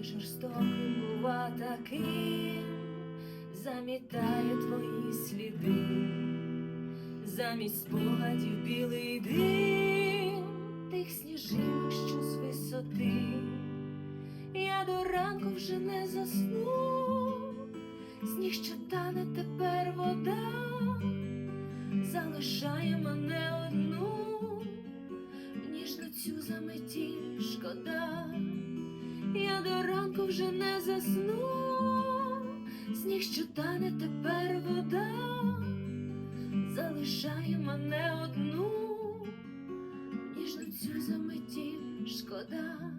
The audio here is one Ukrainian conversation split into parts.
і жорстоким бува таким, замітає твої сліди, замість спогадів білий дим, тих сніжинок, що з висоти. Я до ранку вже не засну, сніг, що тане тепер вода, залишає мене одну, ніжну цю заметіль шкода. Ранку вже не засну, сніг, що тане тепер вода, залишає мене одну, ніжну цю заметіль шкода.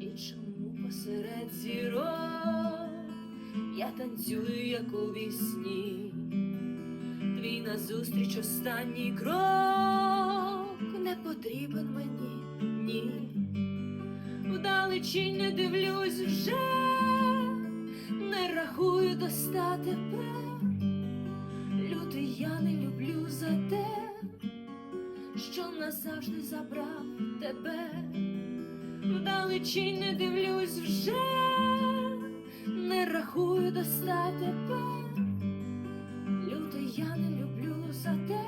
І чому посеред зірок я танцюю, як у вісні, твій назустріч останній крок не потрібен мені, ні. Вдалечінь не дивлюсь вже, не рахую до ста тепер. Лютий я не люблю за те, що назавжди забрав тебе. Вдалечінь не дивлюсь вже, не рахую до ста тепер. Лютий я не люблю за те,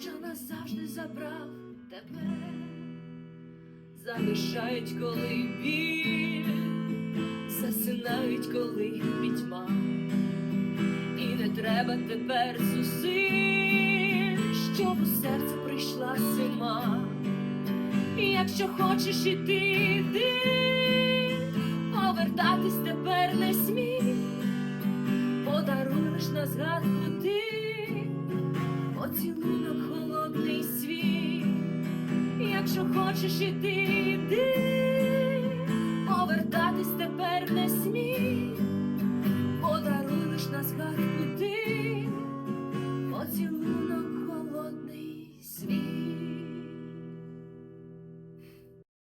що назавжди забрав тебе. Залишають, коли біль, засинають, коли пітьма, і не треба тепер зусиль, щоб у серце прийшла зима. Якщо хочеш іти, йди, повертатись тепер не смій, подаруєш на згадку ти, поцілунок. Якщо хочеш іти, іди, повертатись тепер не